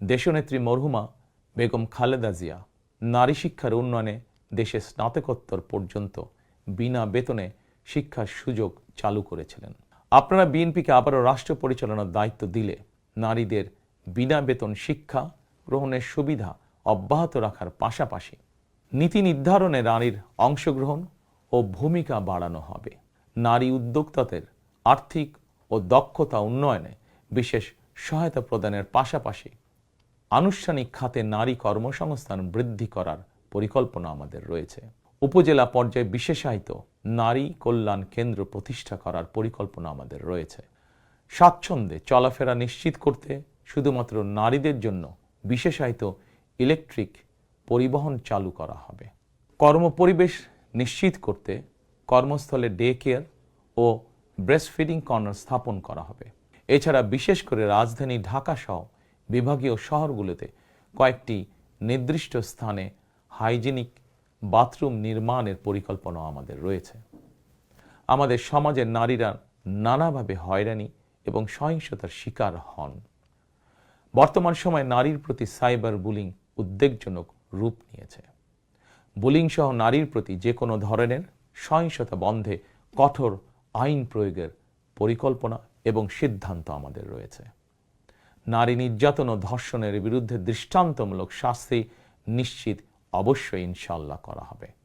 দেশনেত্রী মরহুমা বেগম খালেদা জিয়া নারী শিক্ষার উন্নয়নে দেশে স্নাতকোত্তর পর্যন্ত বিনা বেতনে শিক্ষার সুযোগ চালু করেছিলেন। আপনারা বিএনপিকে আবারও রাষ্ট্র পরিচালনার দায়িত্ব দিলে নারীদের বিনা বেতন শিক্ষা গ্রহণের সুবিধা অব্যাহত রাখার পাশাপাশি নীতি নির্ধারণে নারীর অংশগ্রহণ ও ভূমিকা বাড়ানো হবে। নারী উদ্যোক্তাদের আর্থিক ও দক্ষতা উন্নয়নে বিশেষ সহায়তা প্রদানের পাশাপাশি আনুষ্ঠানিক খাতে নারী কর্মসংস্থান বৃদ্ধি করার পরিকল্পনা আমাদের রয়েছে। উপজেলা পর্যায়ে বিশেষায়িত নারী কল্যাণ কেন্দ্র প্রতিষ্ঠা করার পরিকল্পনা আমাদের রয়েছে। স্বাচ্ছন্দ্যে চলাফেরা নিশ্চিত করতে শুধুমাত্র নারীদের জন্য বিশেষায়িত ইলেকট্রিক পরিবহন চালু করা হবে। কর্মপরিবেশ নিশ্চিত করতে কর্মস্থলে ডে কেয়ার ও ব্রেস্ট ফিডিং কর্নার স্থাপন করা হবে। এছাড়া বিশেষ করে রাজধানী ঢাকা সহ বিভাগীয় শহরগুলোতে কয়েকটি নির্দিষ্ট স্থানে হাইজিনিক বাথরুম নির্মাণের পরিকল্পনা আমাদের রয়েছে। আমাদের সমাজের নারীরা নানাভাবে হয়রানি এবং সহিংসতার শিকার হন। বর্তমান সময়ে নারীর প্রতি সাইবার বুলিং উদ্বেগজনক রূপ নিয়েছে। বুলিং সহ নারীর প্রতি যে কোনো ধরনের সহিংসতা বন্ধে কঠোর আইন প্রয়োগের পরিকল্পনা এবং সিদ্ধান্ত আমাদের রয়েছে। নারী নির্যাতন ও ধর্ষণের বিরুদ্ধে দৃষ্টান্তমূলক শাস্তি নিশ্চিত অবশ্যই ইনশাল্লাহ করা হবে।